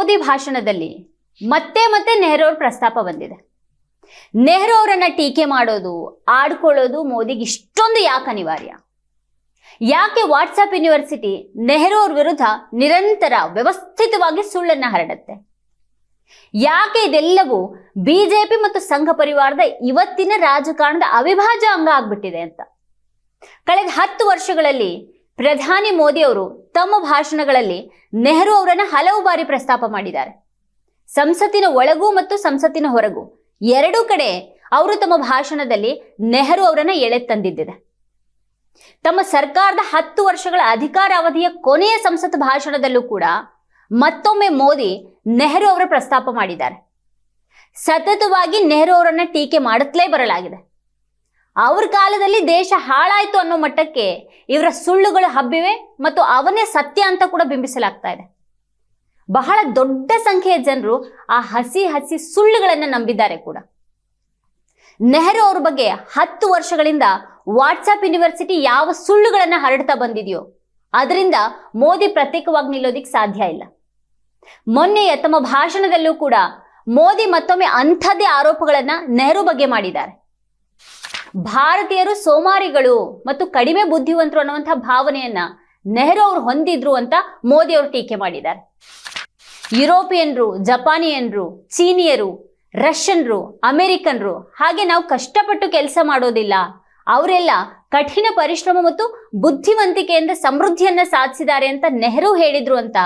ಮೋದಿ ಭಾಷಣದಲ್ಲಿ ಮತ್ತೆ ಮತ್ತೆ ನೆಹರು ಅವ್ರ ಪ್ರಸ್ತಾಪ ಬಂದಿದೆ. ನೆಹರು ಅವರನ್ನ ಟೀಕೆ ಮಾಡೋದು, ಆಡ್ಕೊಳ್ಳೋದು ಮೋದಿಗೆ ಇಷ್ಟೊಂದು ಯಾಕೆ ಅನಿವಾರ್ಯ? ಯಾಕೆ ವಾಟ್ಸಪ್ ಯೂನಿವರ್ಸಿಟಿ ನೆಹರು ಅವ್ರ ವಿರುದ್ಧ ನಿರಂತರ ವ್ಯವಸ್ಥಿತವಾಗಿ ಸುಳ್ಳನ್ನ ಹರಡುತ್ತೆ? ಯಾಕೆ ಇದೆಲ್ಲವೂ ಬಿಜೆಪಿ ಮತ್ತು ಸಂಘ ಪರಿವಾರದ ಇವತ್ತಿನ ರಾಜಕಾರಣದ ಅವಿಭಾಜ್ಯ ಅಂಗ ಆಗ್ಬಿಟ್ಟಿದೆ ಅಂತ? ಕಳೆದ ಹತ್ತು ವರ್ಷಗಳಲ್ಲಿ ಪ್ರಧಾನಿ ಮೋದಿ ಅವರು ತಮ್ಮ ಭಾಷಣಗಳಲ್ಲಿ ನೆಹರು ಅವರನ್ನ ಹಲವು ಬಾರಿ ಪ್ರಸ್ತಾಪ ಮಾಡಿದ್ದಾರೆ. ಸಂಸತ್ತಿನ ಒಳಗೂ ಮತ್ತು ಸಂಸತ್ತಿನ ಹೊರಗೂ ಎರಡೂ ಕಡೆ ಅವರು ತಮ್ಮ ಭಾಷಣದಲ್ಲಿ ನೆಹರು ಅವರನ್ನ ಎಳೆತಂದಿದ್ದಿದೆ ತಮ್ಮ ಸರ್ಕಾರದ ಹತ್ತು ವರ್ಷಗಳ ಅಧಿಕಾರ ಅವಧಿಯ ಕೊನೆಯ ಸಂಸತ್ ಭಾಷಣದಲ್ಲೂ ಕೂಡ ಮತ್ತೊಮ್ಮೆ ಮೋದಿ ನೆಹರು ಅವರ ಪ್ರಸ್ತಾಪ ಮಾಡಿದ್ದಾರೆ. ಸತತವಾಗಿ ನೆಹರು ಅವರನ್ನ ಟೀಕೆ ಮಾಡುತ್ತಲೇ ಬರಲಾಗಿದೆ. ಅವ್ರ ಕಾಲದಲ್ಲಿ ದೇಶ ಹಾಳಾಯ್ತು ಅನ್ನೋ ಮಟ್ಟಕ್ಕೆ ಇವರ ಸುಳ್ಳುಗಳು ಹಬ್ಬಿವೆ ಮತ್ತು ಅವನೇ ಸತ್ಯ ಅಂತ ಕೂಡ ಬಿಂಬಿಸಲಾಗ್ತಾ ಇದೆ. ಬಹಳ ದೊಡ್ಡ ಸಂಖ್ಯೆಯ ಜನರು ಆ ಹಸಿ ಹಸಿ ಸುಳ್ಳುಗಳನ್ನ ನಂಬಿದ್ದಾರೆ ಕೂಡ. ನೆಹರು ಅವ್ರ ಬಗ್ಗೆ ಹತ್ತು ವರ್ಷಗಳಿಂದ ವಾಟ್ಸಪ್ ಯೂನಿವರ್ಸಿಟಿ ಯಾವ ಸುಳ್ಳುಗಳನ್ನ ಹರಡ್ತಾ ಬಂದಿದೆಯೋ, ಅದರಿಂದ ಮೋದಿ ಪ್ರತ್ಯೇಕವಾಗಿ ನಿಲ್ಲೋದಿಕ್ ಸಾಧ್ಯ ಇಲ್ಲ. ಮೊನ್ನೆಯ ತಮ್ಮ ಭಾಷಣದಲ್ಲೂ ಕೂಡ ಮೋದಿ ಮತ್ತೊಮ್ಮೆ ಅಂಥದ್ದೇ ಆರೋಪಗಳನ್ನ ನೆಹರು ಬಗ್ಗೆ ಮಾಡಿದ್ದಾರೆ. ಭಾರತೀಯರು ಸೋಮಾರಿಗಳು ಮತ್ತು ಕಡಿಮೆ ಬುದ್ಧಿವಂತರು ಅನ್ನುವಂಥ ಭಾವನೆಯನ್ನ ನೆಹರು ಅವರು ಹೊಂದಿದ್ರು ಅಂತ ಮೋದಿ ಅವರು ಟೀಕೆ ಮಾಡಿದ್ದಾರೆ. ಯುರೋಪಿಯನ್ರು, ಜಪಾನಿಯನ್ರು, ಚೀನಿಯರು, ರಷ್ಯನ್ರು, ಅಮೆರಿಕನ್ರು ಹಾಗೆ ನಾವು ಕಷ್ಟಪಟ್ಟು ಕೆಲಸ ಮಾಡೋದಿಲ್ಲ. ಅವರೆಲ್ಲ ಕಠಿಣ ಪರಿಶ್ರಮ ಮತ್ತು ಬುದ್ಧಿವಂತಿಕೆಯಿಂದ ಸಮೃದ್ಧಿಯನ್ನ ಸಾಧಿಸಿದ್ದಾರೆ ಅಂತ ನೆಹರು ಹೇಳಿದ್ರು ಅಂತ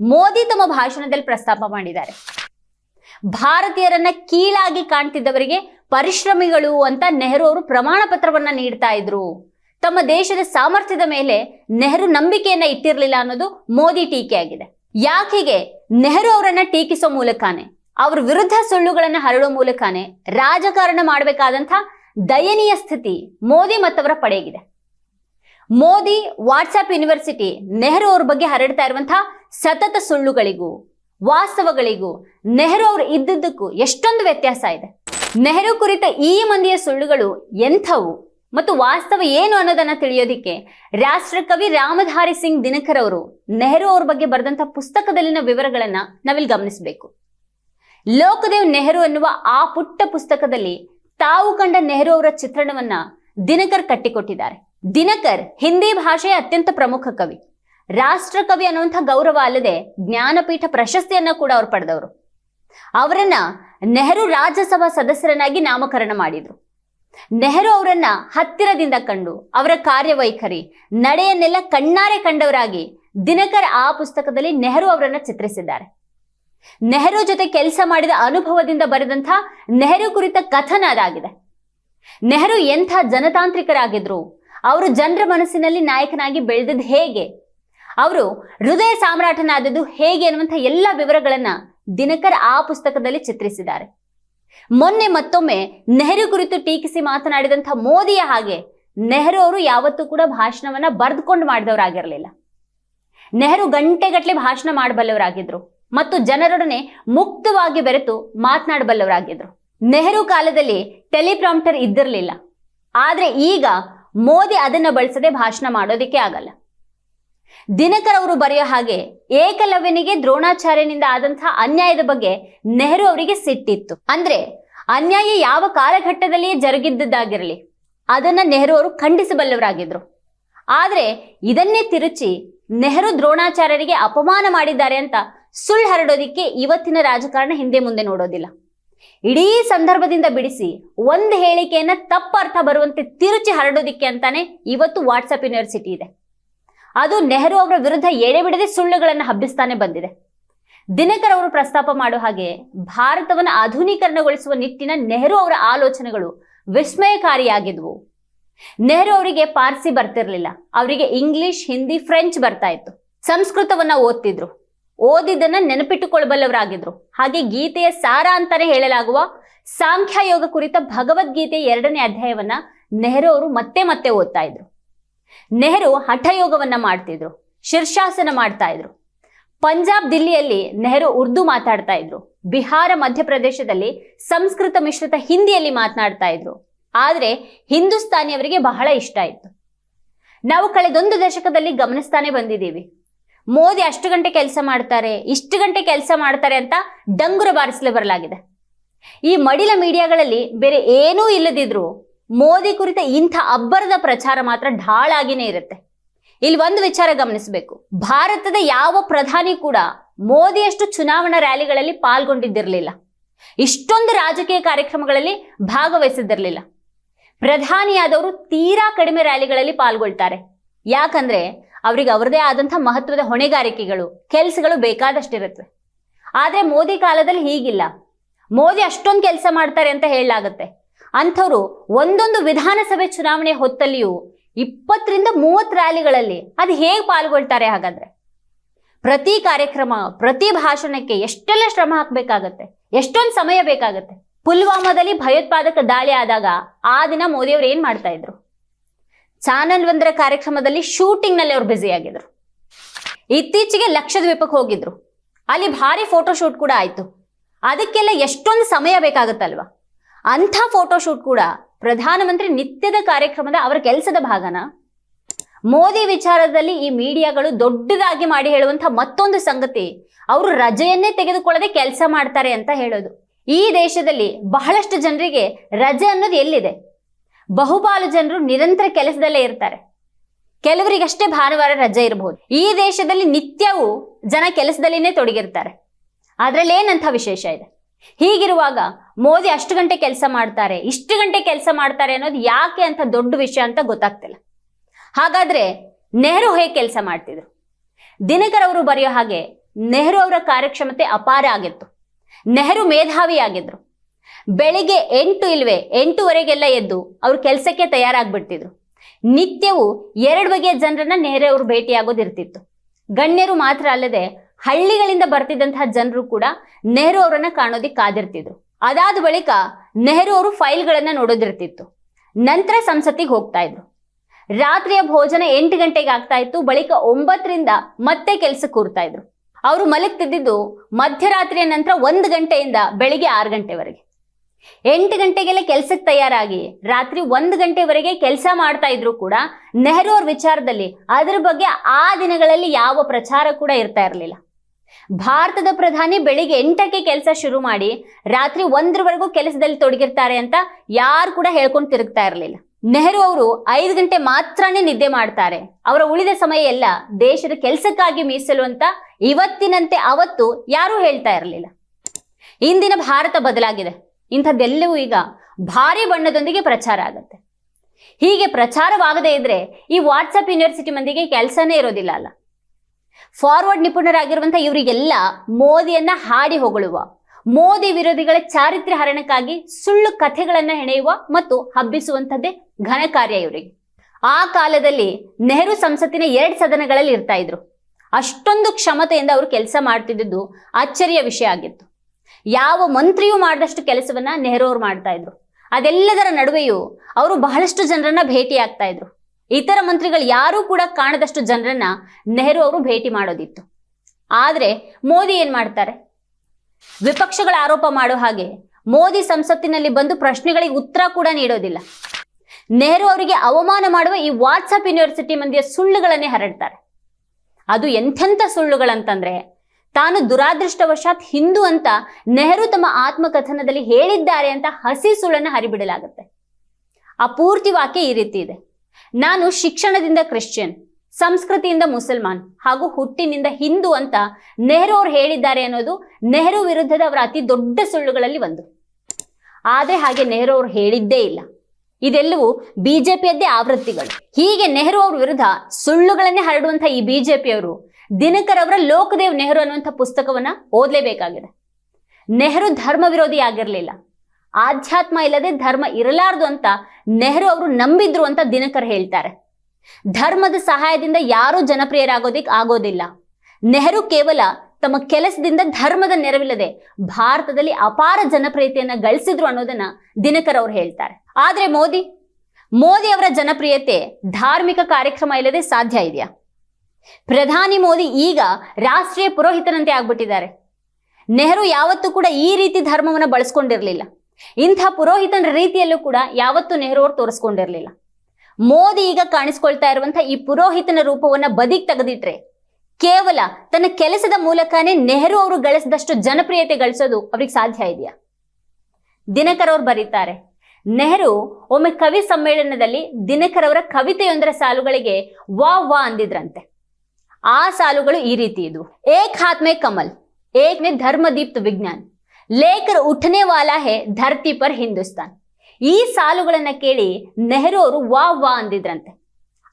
ಮೋದಿ ತಮ್ಮ ಭಾಷಣದಲ್ಲಿ ಪ್ರಸ್ತಾಪ ಮಾಡಿದ್ದಾರೆ. ಭಾರತೀಯರನ್ನ ಕೀಳಾಗಿ ಕಾಣ್ತಿದ್ದವರಿಗೆ ಪರಿಶ್ರಮಿಗಳು ಅಂತ ನೆಹರು ಅವರು ಪ್ರಮಾಣ ಪತ್ರವನ್ನ ನೀಡ್ತಾ ಇದ್ರು. ತಮ್ಮ ದೇಶದ ಸಾಮರ್ಥ್ಯದ ಮೇಲೆ ನೆಹರು ನಂಬಿಕೆಯನ್ನ ಇಟ್ಟಿರಲಿಲ್ಲ ಅನ್ನೋದು ಮೋದಿ ಟೀಕೆಯಾಗಿದೆ ಯಾಕೆಗೆ? ನೆಹರು ಅವರನ್ನ ಟೀಕಿಸೋ ಮೂಲಕಾನೆ. ಅವ್ರ ವಿರುದ್ಧ ಸುಳ್ಳುಗಳನ್ನ ಹರಡೋ ಮೂಲಕಾನೆ ರಾಜಕಾರಣ ಮಾಡಬೇಕಾದಂತಹ ದಯನೀಯ ಸ್ಥಿತಿ ಮೋದಿ ಮತ್ತವರ ಪಡೆಗಿದೆ. ಮೋದಿ ವಾಟ್ಸ್ಆಪ್ ಯೂನಿವರ್ಸಿಟಿ ನೆಹರು ಅವ್ರ ಬಗ್ಗೆ ಹರಡ್ತಾ ಇರುವಂತಹ ಸತತ ಸುಳ್ಳುಗಳಿಗೂ, ವಾಸ್ತವಗಳಿಗೂ ನೆಹರು ಅವರು ಇದ್ದದ್ದಕ್ಕೂ ಎಷ್ಟೊಂದು ವ್ಯತ್ಯಾಸ ಇದೆ. ನೆಹರು ಕುರಿತ ಈ ಮಂದಿಯ ಸುಳ್ಳುಗಳು ಎಂಥವು? ಮತ್ತು ವಾಸ್ತವ ಏನು ಅನ್ನೋದನ್ನ ತಿಳಿಯೋದಿಕ್ಕೆ ರಾಷ್ಟ್ರಕವಿ ರಾಮಧಾರಿ ಸಿಂಗ್ ದಿನಕರ್ ಅವರು ನೆಹರು ಅವ್ರ ಬಗ್ಗೆ ಬರೆದಂತ ಪುಸ್ತಕದಲ್ಲಿನ ವಿವರಗಳನ್ನ ನಾವಿಲ್ಲಿ ಗಮನಿಸಬೇಕು. ಲೋಕದೇವ್ ನೆಹರು ಅನ್ನುವ ಆ ಪುಟ್ಟ ಪುಸ್ತಕದಲ್ಲಿ ತಾವು ಕಂಡ ನೆಹರು ಅವರ ಚಿತ್ರಣವನ್ನ ದಿನಕರ್ ಕಟ್ಟಿಕೊಟ್ಟಿದ್ದಾರೆ. ದಿನಕರ್ ಹಿಂದಿ ಭಾಷೆಯ ಅತ್ಯಂತ ಪ್ರಮುಖ ಕವಿ. ರಾಷ್ಟ್ರಕವಿ ಅನ್ನುವಂಥ ಗೌರವ ಅಲ್ಲದೆ ಜ್ಞಾನಪೀಠ ಪ್ರಶಸ್ತಿಯನ್ನ ಕೂಡ ಅವರು ಪಡೆದವರು. ಅವರನ್ನ ನೆಹರು ರಾಜ್ಯಸಭಾ ಸದಸ್ಯರನ್ನಾಗಿ ನಾಮಕರಣ ಮಾಡಿದರು. ನೆಹರು ಅವರನ್ನ ಹತ್ತಿರದಿಂದ ಕಂಡು ಅವರ ಕಾರ್ಯವೈಖರಿ, ನಡೆಯನ್ನೆಲ್ಲ ಕಣ್ಣಾರೆ ಕಂಡವರಾಗಿ ದಿನಕರ್ ಆ ಪುಸ್ತಕದಲ್ಲಿ ನೆಹರು ಅವರನ್ನ ಚಿತ್ರಿಸಿದ್ದಾರೆ. ನೆಹರು ಜೊತೆ ಕೆಲಸ ಮಾಡಿದ ಅನುಭವದಿಂದ ಬರೆದಂಥ ನೆಹರು ಕುರಿತ ಕಥನ ಅದಾಗಿದೆ. ನೆಹರು ಎಂಥ ಜನತಾಂತ್ರಿಕರಾಗಿದ್ರು, ಅವರು ಜನರ ಮನಸ್ಸಿನಲ್ಲಿ ನಾಯಕನಾಗಿ ಬೆಳೆದದ್ದು ಹೇಗೆ, ಅವರು ಹೃದಯ ಸಾಮ್ರಾಟನಾದದ್ದು ಹೇಗೆ ಅನ್ನುವಂಥ ಎಲ್ಲ ವಿವರಗಳನ್ನ ದಿನಕರ್ ಆ ಪುಸ್ತಕದಲ್ಲಿ ಚಿತ್ರಿಸಿದ್ದಾರೆ. ಮೊನ್ನೆ ಮತ್ತೊಮ್ಮೆ ನೆಹರು ಕುರಿತು ಟೀಕಿಸಿ ಮಾತನಾಡಿದಂಥ ಮೋದಿಯ ಹಾಗೆ ನೆಹರು ಅವರು ಯಾವತ್ತೂ ಕೂಡ ಭಾಷಣವನ್ನ ಬರೆದುಕೊಂಡು ಮಾಡಿದವರಾಗಿರಲಿಲ್ಲ. ನೆಹರು ಗಂಟೆಗಟ್ಟಲೆ ಭಾಷಣ ಮಾಡಬಲ್ಲವರಾಗಿದ್ರು ಮತ್ತು ಜನರೊಡನೆ ಮುಕ್ತವಾಗಿ ಬೆರೆತು ಮಾತನಾಡಬಲ್ಲವರಾಗಿದ್ರು. ನೆಹರು ಕಾಲದಲ್ಲಿ ಟೆಲಿಪ್ರಾಂಪ್ಟರ್ ಇದ್ದಿರಲಿಲ್ಲ. ಆದರೆ ಈಗ ಮೋದಿ ಅದನ್ನ ಬಳಸದೆ ಭಾಷಣ ಮಾಡೋದಕ್ಕೆ ಆಗಲ್ಲ. ದಿನಕರ್ ಅವರು ಬರೆಯೋ ಹಾಗೆ ಏಕಲವ್ಯನಿಗೆ ದ್ರೋಣಾಚಾರ್ಯನಿಂದ ಆದಂತಹ ಅನ್ಯಾಯದ ಬಗ್ಗೆ ನೆಹರು ಅವರಿಗೆ ಸಿಟ್ಟಿತ್ತು. ಅಂದ್ರೆ ಅನ್ಯಾಯ ಯಾವ ಕಾಲಘಟ್ಟದಲ್ಲಿಯೇ ಜರುಗಿದ್ದದ್ದಾಗಿರಲಿ, ಅದನ್ನ ನೆಹರು ಅವರು ಖಂಡಿಸಬಲ್ಲವರಾಗಿದ್ರು. ಆದ್ರೆ ಇದನ್ನೇ ತಿರುಚಿ ನೆಹರು ದ್ರೋಣಾಚಾರ್ಯರಿಗೆ ಅಪಮಾನ ಮಾಡಿದ್ದಾರೆ ಅಂತ ಸುಳ್ಳು ಹರಡೋದಿಕ್ಕೆ ಇವತ್ತಿನ ರಾಜಕಾರಣ ಹಿಂದೆ ಮುಂದೆ ನೋಡೋದಿಲ್ಲ. ಇಡೀ ಸಂದರ್ಭದಿಂದ ಬಿಡಿಸಿ ಒಂದು ಹೇಳಿಕೆಯನ್ನ ತಪ್ಪು ತಪ್ಪರ್ಥ ಬರುವಂತೆ ತಿರುಚಿ ಹರಡೋದಿಕ್ಕೆ ಅಂತಾನೆ ಇವತ್ತು ವಾಟ್ಸಪ್ ಯೂನಿವರ್ಸಿಟಿ ಇದೆ. ಅದು ನೆಹರು ಅವರ ವಿರುದ್ಧ ಎಡೆಬಿಡದೆ ಸುಳ್ಳುಗಳನ್ನು ಹಬ್ಬಿಸ್ತಾನೆ ಬಂದಿದೆ. ದಿನಕರ್ ಅವರು ಪ್ರಸ್ತಾಪ ಮಾಡೋ ಹಾಗೆ ಭಾರತವನ್ನು ಆಧುನೀಕರಣಗೊಳಿಸುವ ನಿಟ್ಟಿನ ನೆಹರು ಅವರ ಆಲೋಚನೆಗಳು ವಿಸ್ಮಯಕಾರಿಯಾಗಿದ್ವು. ನೆಹರು ಅವರಿಗೆ ಪಾರ್ಸಿ ಬರ್ತಿರ್ಲಿಲ್ಲ. ಅವರಿಗೆ ಇಂಗ್ಲಿಷ್, ಹಿಂದಿ, ಫ್ರೆಂಚ್ ಬರ್ತಾ ಇತ್ತು. ಸಂಸ್ಕೃತವನ್ನ ಓದ್ತಿದ್ರು. ಓದಿದ್ದನ್ನ ನೆನಪಿಟ್ಟುಕೊಳ್ಳಬಲ್ಲವರಾಗಿದ್ರು ಹಾಗೆ ಗೀತೆಯ ಸಾರ ಅಂತಾನೆ ಹೇಳಲಾಗುವ ಸಾಂಖ್ಯಾಯೋಗ ಕುರಿತ ಭಗವದ್ಗೀತೆಯ ಎರಡನೇ ಅಧ್ಯಾಯವನ್ನ ನೆಹರು ಅವರು ಮತ್ತೆ ಮತ್ತೆ ಓದ್ತಾ ಇದ್ರು. ನೆಹರು ಹಠಯೋಗವನ್ನ ಮಾಡ್ತಿದ್ರು, ಶೀರ್ಷಾಸನ ಮಾಡ್ತಾ ಇದ್ರು. ಪಂಜಾಬ್ ದಿಲ್ಲಿಯಲ್ಲಿ ನೆಹರು ಉರ್ದು ಮಾತಾಡ್ತಾ ಇದ್ರು. ಬಿಹಾರ ಮಧ್ಯಪ್ರದೇಶದಲ್ಲಿ ಸಂಸ್ಕೃತ ಮಿಶ್ರಿತ ಹಿಂದಿಯಲ್ಲಿ ಮಾತನಾಡ್ತಾ ಇದ್ರು. ಆದ್ರೆ ಹಿಂದೂಸ್ತಾನಿಯವರಿಗೆ ಬಹಳ ಇಷ್ಟ ಇತ್ತು. ನಾವು ಕಳೆದೊಂದು ದಶಕದಲ್ಲಿ ಗಮನಿಸ್ತಾನೆ ಬಂದಿದ್ದೀವಿ. ಮೋದಿ ಅಷ್ಟು ಗಂಟೆ ಕೆಲಸ ಮಾಡ್ತಾರೆ, ಇಷ್ಟು ಗಂಟೆ ಕೆಲಸ ಮಾಡ್ತಾರೆ ಅಂತ ಡಂಗುರ ಬಾರಿಸಲೇ ಬರಲಾಗಿದೆ. ಈ ಮಡಿಲ ಮೀಡಿಯಾಗಳಲ್ಲಿ ಬೇರೆ ಏನೂ ಇಲ್ಲದಿದ್ರು ಮೋದಿ ಕುರಿತ ಇಂಥ ಅಬ್ಬರದ ಪ್ರಚಾರ ಮಾತ್ರ ಢಾಳಾಗಿನೇ ಇರುತ್ತೆ. ಇಲ್ಲಿ ಒಂದು ವಿಚಾರ ಗಮನಿಸಬೇಕು. ಭಾರತದ ಯಾವ ಪ್ರಧಾನಿ ಕೂಡ ಮೋದಿಯಷ್ಟು ಚುನಾವಣಾ ರ್ಯಾಲಿಗಳಲ್ಲಿ ಪಾಲ್ಗೊಂಡಿದ್ದಿರಲಿಲ್ಲ. ಇಷ್ಟೊಂದು ರಾಜಕೀಯ ಕಾರ್ಯಕ್ರಮಗಳಲ್ಲಿ ಭಾಗವಹಿಸಿದ್ದಿರಲಿಲ್ಲ. ಪ್ರಧಾನಿಯಾದವರು ತೀರಾ ಕಡಿಮೆ ರ್ಯಾಲಿಗಳಲ್ಲಿ ಪಾಲ್ಗೊಳ್ತಾರೆ. ಯಾಕಂದ್ರೆ ಅವರಿಗೆ ಅವರದೇ ಆದಂತಹ ಮಹತ್ವದ ಹೊಣೆಗಾರಿಕೆಗಳು, ಕೆಲಸಗಳು ಬೇಕಾದಷ್ಟಿರುತ್ತವೆ ಆದರೆ ಮೋದಿ ಕಾಲದಲ್ಲಿ ಹೀಗಿಲ್ಲ. ಮೋದಿ ಅಷ್ಟೊಂದು ಕೆಲಸ ಮಾಡ್ತಾರೆ ಅಂತ ಹೇಳಲಾಗುತ್ತೆ. ಅಂಥವ್ರು ಒಂದೊಂದು ವಿಧಾನಸಭೆ ಚುನಾವಣೆ ಹೊತ್ತಲ್ಲಿಯೂ ಇಪ್ಪತ್ತರಿಂದ ಮೂವತ್ತು ರ್ಯಾಲಿಗಳಲ್ಲಿ ಅದು ಹೇಗೆ ಪಾಲ್ಗೊಳ್ತಾರೆ ಹಾಗಾದ್ರೆ? ಪ್ರತಿ ಕಾರ್ಯಕ್ರಮ, ಪ್ರತಿ ಭಾಷಣಕ್ಕೆ ಎಷ್ಟೆಲ್ಲ ಶ್ರಮ ಹಾಕಬೇಕಾಗತ್ತೆ? ಎಷ್ಟೊಂದು ಸಮಯ ಬೇಕಾಗತ್ತೆ? ಪುಲ್ವಾಮಾದಲ್ಲಿ ಭಯೋತ್ಪಾದಕ ದಾಳಿ ಆದಾಗ ಆ ದಿನ ಮೋದಿಯವರು ಏನ್ ಮಾಡ್ತಾ ಇದ್ರು? ಚಾನಲ್ ಒಂದರ ಕಾರ್ಯಕ್ರಮದಲ್ಲಿ ಶೂಟಿಂಗ್ನಲ್ಲಿ ಅವ್ರು ಬ್ಯುಸಿ ಆಗಿದ್ರು. ಇತ್ತೀಚೆಗೆ ಲಕ್ಷದ್ವೀಪಕ್ಕೆ ಹೋಗಿದ್ರು. ಅಲ್ಲಿ ಭಾರಿ ಫೋಟೋ ಶೂಟ್ ಕೂಡ ಆಯ್ತು. ಅದಕ್ಕೆಲ್ಲ ಎಷ್ಟೊಂದು ಸಮಯ ಬೇಕಾಗುತ್ತಲ್ವಾ? ಅಂಥ ಫೋಟೋಶೂಟ್ ಕೂಡ ಪ್ರಧಾನಮಂತ್ರಿ ನಿತ್ಯದ ಕಾರ್ಯಕ್ರಮದ ಅವರ ಕೆಲಸದ ಭಾಗನ? ಮೋದಿ ವಿಚಾರದಲ್ಲಿ ಈ ಮೀಡಿಯಾಗಳು ದೊಡ್ಡದಾಗಿ ಮಾಡಿ ಹೇಳುವಂಥ ಮತ್ತೊಂದು ಸಂಗತಿ, ಅವರು ರಜೆಯನ್ನೇ ತೆಗೆದುಕೊಳ್ಳದೆ ಕೆಲಸ ಮಾಡ್ತಾರೆ ಅಂತ ಹೇಳೋದು. ಈ ದೇಶದಲ್ಲಿ ಬಹಳಷ್ಟು ಜನರಿಗೆ ರಜೆ ಅನ್ನೋದು ಎಲ್ಲಿದೆ? ಬಹುಪಾಲು ಜನರು ನಿರಂತರ ಕೆಲಸದಲ್ಲೇ ಇರ್ತಾರೆ. ಕೆಲವರಿಗಷ್ಟೇ ಭಾನುವಾರ ರಜೆ ಇರಬಹುದು ಈ ದೇಶದಲ್ಲಿ ನಿತ್ಯವೂ ಜನ ಕೆಲಸದಲ್ಲಿನೇ ತೊಡಗಿರ್ತಾರೆ. ಅದರಲ್ಲಿ ಏನಂಥ ವಿಶೇಷ ಇದೆ? ಹೀಗಿರುವಾಗ ಮೋದಿ ಅಷ್ಟು ಗಂಟೆ ಕೆಲಸ ಮಾಡ್ತಾರೆ, ಇಷ್ಟು ಗಂಟೆ ಕೆಲಸ ಮಾಡ್ತಾರೆ ಅನ್ನೋದು ಯಾಕೆ ಅಂತ ದೊಡ್ಡ ವಿಷಯ ಅಂತ ಗೊತ್ತಾಗ್ತಿಲ್ಲ. ಹಾಗಾದ್ರೆ ನೆಹರು ಹೇಗೆ ಕೆಲಸ ಮಾಡ್ತಿದ್ರು? ದಿನಕರ್ ಅವರು ಬರೆಯೋ ಹಾಗೆ ನೆಹರು ಅವರ ಕಾರ್ಯಕ್ಷಮತೆ ಅಪಾರ ಆಗಿತ್ತು. ನೆಹರು ಮೇಧಾವಿ ಆಗಿದ್ರು. ಬೆಳಿಗ್ಗೆ ಎಂಟು ಇಲ್ವೇ ಎಂಟುವರೆಗೆಲ್ಲ ಎದ್ದು ಅವ್ರ ಕೆಲಸಕ್ಕೆ ತಯಾರಾಗ್ಬಿಡ್ತಿದ್ರು. ನಿತ್ಯವೂ ಎರಡು ಬಗೆಯ ಜನರನ್ನ ನೆಹರು ಅವರು ಭೇಟಿಯಾಗೋದಿರ್ತಿತ್ತು. ಗಣ್ಯರು ಮಾತ್ರ ಅಲ್ಲದೆ ಹಳ್ಳಿಗಳಿಂದ ಬರ್ತಿದ್ದಂತಹ ಜನರು ಕೂಡ ನೆಹರು ಅವರನ್ನ ಕಾಣೋದಿಕ್ ಕಾದಿರ್ತಿದ್ರು. ಅದಾದ ಬಳಿಕ ನೆಹರು ಅವರು ಫೈಲ್ಗಳನ್ನ ನೋಡೋದಿರ್ತಿತ್ತು. ನಂತರ ಸಂಸತ್ತಿಗೆ ಹೋಗ್ತಾ ಇದ್ರು. ರಾತ್ರಿಯ ಭೋಜನ ಎಂಟು ಗಂಟೆಗೆ ಆಗ್ತಾ ಇತ್ತು. ಬಳಿಕ ಒಂಬತ್ತರಿಂದ ಮತ್ತೆ ಕೆಲಸ ಕೂರ್ತಾ ಇದ್ರು. ಅವರು ಮಲಗ್ತಿದ್ದು ಮಧ್ಯರಾತ್ರಿಯ ನಂತರ ಒಂದು ಗಂಟೆಯಿಂದ ಬೆಳಿಗ್ಗೆ ಆರು ಗಂಟೆವರೆಗೆ. ಎಂಟು ಗಂಟೆಗೆಲ್ಲ ಕೆಲಸಕ್ಕೆ ತಯಾರಾಗಿ ರಾತ್ರಿ ಒಂದು ಗಂಟೆವರೆಗೆ ಕೆಲಸ ಮಾಡ್ತಾ ಇದ್ರು ಕೂಡ ನೆಹರು ಅವ್ರ ವಿಚಾರದಲ್ಲಿ ಅದ್ರ ಬಗ್ಗೆ ಆ ದಿನಗಳಲ್ಲಿ ಯಾವ ಪ್ರಚಾರ ಕೂಡ ಇರ್ತಾ ಇರಲಿಲ್ಲ. ಭಾರತದ ಪ್ರಧಾನಿ ಬೆಳಿಗ್ಗೆ ಎಂಟಕ್ಕೆ ಕೆಲಸ ಶುರು ಮಾಡಿ ರಾತ್ರಿ ಒಂದರವರೆಗೂ ಕೆಲಸದಲ್ಲಿ ತೊಡಗಿರ್ತಾರೆ ಅಂತ ಯಾರು ಕೂಡ ಹೇಳ್ಕೊಂಡು ತಿರುಗ್ತಾ ಇರಲಿಲ್ಲ. ನೆಹರು ಅವರು ಐದು ಗಂಟೆ ಮಾತ್ರನೇ ನಿದ್ದೆ ಮಾಡ್ತಾರೆ. ಅವರ ಉಳಿದ ಸಮಯ ಎಲ್ಲ ದೇಶದ ಕೆಲಸಕ್ಕಾಗಿ ಮೀಸಲು ಅಂತ ಇವತ್ತಿನಂತೆ ಅವತ್ತು ಯಾರೂ ಹೇಳ್ತಾ ಇರಲಿಲ್ಲ. ಇಂದಿನ ಭಾರತ ಬದಲಾಗಿದೆ. ಇಂಥದ್ದೆಲ್ಲವೂ ಈಗ ಭಾರಿ ಬಣ್ಣದೊಂದಿಗೆ ಪ್ರಚಾರ ಆಗುತ್ತೆ. ಹೀಗೆ ಪ್ರಚಾರವಾಗದೇ ಇದ್ರೆ ಈ ವಾಟ್ಸಪ್ ಯೂನಿವರ್ಸಿಟಿ ಮಂದಿಗೆ ಕೆಲಸನೇ ಇರೋದಿಲ್ಲ ಅಲ್ಲ. ಫಾರ್ವರ್ಡ್ ನಿಪುಣರಾಗಿರುವಂತಹ ಇವರಿಗೆಲ್ಲ ಮೋದಿಯನ್ನ ಹಾಡಿ ಹೊಗಳುವ, ಮೋದಿ ವಿರೋಧಿಗಳ ಚಾರಿತ್ರ್ಯ ಹರಣಕ್ಕಾಗಿ ಸುಳ್ಳು ಕಥೆಗಳನ್ನ ಹೆಣೆಯುವ ಮತ್ತು ಹಬ್ಬಿಸುವಂಥದ್ದೇ ಘನ ಕಾರ್ಯ ಇವರಿಗೆ. ಆ ಕಾಲದಲ್ಲಿ ನೆಹರು ಸಂಸತ್ತಿನ ಎರಡು ಸದನಗಳಲ್ಲಿ ಇರ್ತಾ ಇದ್ರು. ಅಷ್ಟೊಂದು ಕ್ಷಮತೆಯಿಂದ ಅವರು ಕೆಲಸ ಮಾಡ್ತಿದ್ದು ಅಚ್ಚರಿಯ ವಿಷಯ ಆಗಿತ್ತು. ಯಾವ ಮಂತ್ರಿಯೂ ಮಾಡಿದಷ್ಟು ಕೆಲಸವನ್ನ ನೆಹರು ಅವರು ಮಾಡ್ತಾ ಇದ್ರು. ಅದೆಲ್ಲದರ ನಡುವೆಯೂ ಅವರು ಬಹಳಷ್ಟು ಜನರನ್ನ ಭೇಟಿ ಆಗ್ತಾ ಇದ್ರು. ಇತರ ಮಂತ್ರಿಗಳು ಯಾರೂ ಕೂಡ ಕಾಣದಷ್ಟು ಜನರನ್ನ ನೆಹರು ಅವರು ಭೇಟಿ ಮಾಡೋದಿತ್ತು. ಆದ್ರೆ ಮೋದಿ ಏನ್ ಮಾಡ್ತಾರೆ? ವಿಪಕ್ಷಗಳ ಆರೋಪ ಮಾಡೋ ಹಾಗೆ ಮೋದಿ ಸಂಸತ್ತಿನಲ್ಲಿ ಬಂದು ಪ್ರಶ್ನೆಗಳಿಗೆ ಉತ್ತರ ಕೂಡ ನೀಡೋದಿಲ್ಲ. ನೆಹರು ಅವರಿಗೆ ಅವಮಾನ ಮಾಡುವ ಈ ವಾಟ್ಸಪ್ ಯೂನಿವರ್ಸಿಟಿ ಮಂದಿಯ ಸುಳ್ಳುಗಳನ್ನೇ ಹರಡ್ತಾರೆ. ಅದು ಎಂಥೆಂಥ ಸುಳ್ಳುಗಳಂತಂದ್ರೆ ತಾನು ದುರಾದೃಷ್ಟವಶಾತ್ ಹಿಂದೂ ಅಂತ ನೆಹರು ತಮ್ಮ ಆತ್ಮಕಥನದಲ್ಲಿ ಹೇಳಿದ್ದಾರೆ ಅಂತ ಹಸಿ ಸುಳ್ಳನ್ನು ಹರಿಬಿಡಲಾಗುತ್ತೆ. ಆ ಪೂರ್ತಿ ವಾಕ್ಯ ಈ ರೀತಿ ಇದೆ. ನಾನು ಶಿಕ್ಷಣದಿಂದ ಕ್ರಿಶ್ಚಿಯನ್, ಸಂಸ್ಕೃತಿಯಿಂದ ಮುಸಲ್ಮಾನ್ ಹಾಗೂ ಹುಟ್ಟಿನಿಂದ ಹಿಂದೂ ಅಂತ ನೆಹರು ಅವ್ರು ಹೇಳಿದ್ದಾರೆ ಅನ್ನೋದು ನೆಹರು ವಿರುದ್ಧದ ಅವರ ಅತಿ ದೊಡ್ಡ ಸುಳ್ಳುಗಳಲ್ಲಿ ಒಂದು. ಆದರೆ ಹಾಗೆ ನೆಹರು ಅವರು ಹೇಳಿದ್ದೇ ಇಲ್ಲ. ಇದೆಲ್ಲವೂ ಬಿಜೆಪಿಯದ್ದೇ ಆವೃತ್ತಿಗಳು. ಹೀಗೆ ನೆಹರು ಅವ್ರ ವಿರುದ್ಧ ಸುಳ್ಳುಗಳನ್ನೇ ಹರಡುವಂತಹ ಈ ಬಿಜೆಪಿಯವರು ದಿನಕರ್ ಅವರ ಲೋಕದೇವ್ ನೆಹರು ಅನ್ನುವಂಥ ಪುಸ್ತಕವನ್ನ ಓದಲೇಬೇಕಾಗಿದೆ. ನೆಹರು ಧರ್ಮ ವಿರೋಧಿ ಆಗಿರಲಿಲ್ಲ. ಆಧ್ಯಾತ್ಮ ಇಲ್ಲದೆ ಧರ್ಮ ಇರಲಾರದು ಅಂತ ನೆಹರು ಅವರು ನಂಬಿದ್ರು ಅಂತ ದಿನಕರ್ ಹೇಳ್ತಾರೆ. ಧರ್ಮದ ಸಹಾಯದಿಂದ ಯಾರೂ ಜನಪ್ರಿಯರಾಗೋದಿಕ್ ಆಗೋದಿಲ್ಲ. ನೆಹರು ಕೇವಲ ತಮ್ಮ ಕೆಲಸದಿಂದ ಧರ್ಮದ ನೆರವಿಲ್ಲದೆ ಭಾರತದಲ್ಲಿ ಅಪಾರ ಜನಪ್ರಿಯತೆಯನ್ನ ಗಳಿಸಿದ್ರು ಅನ್ನೋದನ್ನ ದಿನಕರ್ ಅವರು ಹೇಳ್ತಾರೆ. ಆದ್ರೆ ಮೋದಿ ಮೋದಿ ಅವರ ಜನಪ್ರಿಯತೆ ಧಾರ್ಮಿಕ ಕಾರ್ಯಕ್ರಮ ಇಲ್ಲದೆ ಸಾಧ್ಯ ಇದೆಯಾ? ಪ್ರಧಾನಿ ಮೋದಿ ಈಗ ರಾಷ್ಟ್ರೀಯ ಪುರೋಹಿತನಂತೆ ಆಗ್ಬಿಟ್ಟಿದ್ದಾರೆ. ನೆಹರು ಯಾವತ್ತೂ ಕೂಡ ಈ ರೀತಿ ಧರ್ಮವನ್ನ ಬಳಸ್ಕೊಂಡಿರ್ಲಿಲ್ಲ. ಇಂಥ ಪುರೋಹಿತನ ರೀತಿಯಲ್ಲೂ ಕೂಡ ಯಾವತ್ತೂ ನೆಹರು ಅವರು ತೋರಿಸ್ಕೊಂಡಿರ್ಲಿಲ್ಲ. ಮೋದಿ ಈಗ ಕಾಣಿಸ್ಕೊಳ್ತಾ ಇರುವಂತಹ ಈ ಪುರೋಹಿತನ ರೂಪವನ್ನ ಬದಿಗ್ ತೆಗೆದಿಟ್ರೆ ಕೇವಲ ತನ್ನ ಕೆಲಸದ ಮೂಲಕನೇ ನೆಹರು ಅವರು ಗಳಿಸಿದಷ್ಟು ಜನಪ್ರಿಯತೆ ಗಳಿಸೋದು ಅವ್ರಿಗೆ ಸಾಧ್ಯ ಇದೆಯಾ? ದಿನಕರ್ ಅವರು ಬರೀತಾರೆ, ನೆಹರು ಒಮ್ಮೆ ಕವಿ ಸಮ್ಮೇಳನದಲ್ಲಿ ದಿನಕರ್ ಅವರ ಕವಿತೆಯೊಂದರ ಸಾಲುಗಳಿಗೆ ವಾ ವಾ ಅಂದಿದ್ರಂತೆ. ಆ ಸಾಲುಗಳು ಈ ರೀತಿ ಇದು ಏಕ್ ಹಾತ್ ಮೇ ಕಮಲ್ ಏಕ್ ಧರ್ಮದೀಪ್ತ ವಿಜ್ಞಾನ್ ಲೇಕರ್ ಉಠನೆ ವಾಲಾ ಹೇ ಧರ್ತಿ ಪರ್ ಹಿಂದೂಸ್ತಾನ್. ಈ ಸಾಲುಗಳನ್ನ ಕೇಳಿ ನೆಹರು ಅವರು ವಾ ವಾ ಅಂದಿದ್ರಂತೆ.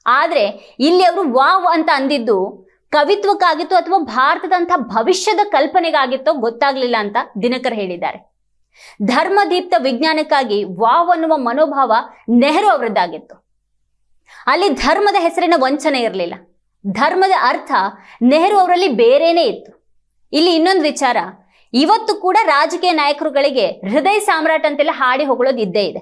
ಆದ್ರೆ ಇಲ್ಲಿ ಅವರು ವಾವ್ ಅಂತ ಅಂದಿದ್ದು ಕವಿತ್ವಕ್ಕಾಗಿತ್ತು ಅಥವಾ ಭಾರತದಂಥ ಭವಿಷ್ಯದ ಕಲ್ಪನೆಗಾಗಿತ್ತೋ ಗೊತ್ತಾಗ್ಲಿಲ್ಲ ಅಂತ ದಿನಕರ್ ಹೇಳಿದ್ದಾರೆ. ಧರ್ಮದೀಪ್ತ ವಿಜ್ಞಾನಕ್ಕಾಗಿ ವಾವ್ ಅನ್ನುವ ಮನೋಭಾವ ನೆಹರು ಅವರದ್ದಾಗಿತ್ತು. ಅಲ್ಲಿ ಧರ್ಮದ ಹೆಸರಿನ ವಂಚನೆ ಇರಲಿಲ್ಲ. ಧರ್ಮದ ಅರ್ಥ ನೆಹರು ಅವರಲ್ಲಿ ಬೇರೇನೇ ಇತ್ತು. ಇಲ್ಲಿ ಇನ್ನೊಂದು ವಿಚಾರ ಇವತ್ತು ಕೂಡ ರಾಜಕೀಯ ನಾಯಕರುಗಳಿಗೆ ಹೃದಯ ಸಾಮ್ರಾಟ್ ಅಂತೆಲ್ಲ ಹಾಡಿ ಹೊಗಳೋದು ಇದ್ದೇ ಇದೆ.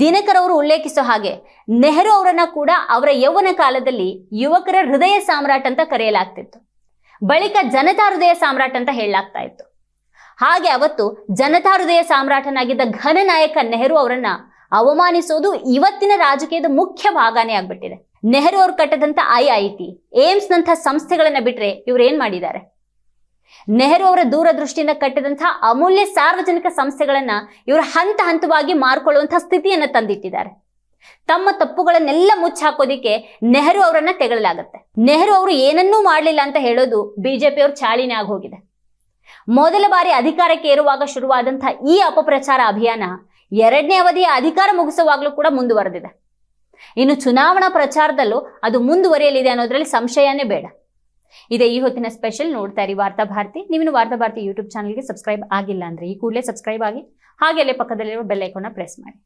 ದಿನಕರ್ ಅವರು ಉಲ್ಲೇಖಿಸೋ ಹಾಗೆ ನೆಹರು ಅವರನ್ನ ಕೂಡ ಅವರ ಯೌವನ ಕಾಲದಲ್ಲಿ ಯುವಕರ ಹೃದಯ ಸಾಮ್ರಾಟ್ ಅಂತ ಕರೆಯಲಾಗ್ತಿತ್ತು. ಬಳಿಕ ಜನತಾ ಹೃದಯ ಸಾಮ್ರಾಟ್ ಅಂತ ಹೇಳಲಾಗ್ತಾ ಇತ್ತು. ಹಾಗೆ ಅವತ್ತು ಜನತಾ ಹೃದಯ ಸಾಮ್ರಾಟನಾಗಿದ್ದ ಘನ ನಾಯಕ ನೆಹರು ಅವರನ್ನ ಅವಮಾನಿಸೋದು ಇವತ್ತಿನ ರಾಜಕೀಯದ ಮುಖ್ಯ ಭಾಗನೇ ಆಗ್ಬಿಟ್ಟಿದೆ. ನೆಹರು ಅವರು ಕಟ್ಟದಂತ ಐ ಐ ಏಮ್ಸ್ ನಂತಹ ಸಂಸ್ಥೆಗಳನ್ನ ಬಿಟ್ರೆ ಇವ್ರು ಏನ್ ಮಾಡಿದ್ದಾರೆ? ನೆಹರು ಅವರ ದೂರದೃಷ್ಟಿಯಿಂದ ಕಟ್ಟಿದಂತಹ ಅಮೂಲ್ಯ ಸಾರ್ವಜನಿಕ ಸಂಸ್ಥೆಗಳನ್ನ ಇವರು ಹಂತ ಹಂತವಾಗಿ ಮಾರ್ಕೊಳ್ಳುವಂತಹ ಸ್ಥಿತಿಯನ್ನ ತಂದಿಟ್ಟಿದ್ದಾರೆ. ತಮ್ಮ ತಪ್ಪುಗಳನ್ನೆಲ್ಲ ಮುಚ್ಚಾಕೋದಿಕ್ಕೆ ನೆಹರು ಅವರನ್ನ ತೆಗಳಲಾಗುತ್ತೆ ನೆಹರು ಅವರು ಏನನ್ನೂ ಮಾಡಲಿಲ್ಲ ಅಂತ ಹೇಳೋದು ಬಿಜೆಪಿ ಅವರು ಚಾಳಿನೇ ಆಗೋಗಿದೆ. ಮೊದಲ ಬಾರಿ ಅಧಿಕಾರಕ್ಕೆ ಏರುವಾಗ ಶುರುವಾದಂತಹ ಈ ಅಪಪ್ರಚಾರ ಅಭಿಯಾನ ಎರಡನೇ ಅವಧಿಯ ಅಧಿಕಾರ ಮುಗಿಸುವಾಗಲೂ ಕೂಡ ಮುಂದುವರೆದಿದೆ. ಇನ್ನು ಚುನಾವಣಾ ಪ್ರಚಾರದಲ್ಲೂ ಅದು ಮುಂದುವರಿಯಲಿದೆ ಅನ್ನೋದ್ರಲ್ಲಿ ಸಂಶಯನೇ ಬೇಡ. ಇದೇ ಈ ಹೊತ್ತಿನ ಸ್ಪೆಷಲ್ ನೋಡ್ತಾ ಇರಿ ವಾರ್ತಾ ಭಾರತಿ. ನೀವು ವಾರ್ತಾ ಭಾರತಿ ಯೂಟ್ಯೂಬ್ ಚಾನಲ್ಗೆ ಸಬ್ಸ್ಕ್ರೈಬ್ ಆಗಿಲ್ಲ ಅಂದ್ರೆ ಈ ಕೂಡಲೇ ಸಬ್ಸ್ಕ್ರೈಬ್ ಆಗಿ ಹಾಗೆ ಅಲ್ಲೇ ಪಕ್ಕದಲ್ಲಿರುವ ಬೆಲ್ ಐಕಾನ್ನ ಪ್ರೆಸ್ ಮಾಡಿ.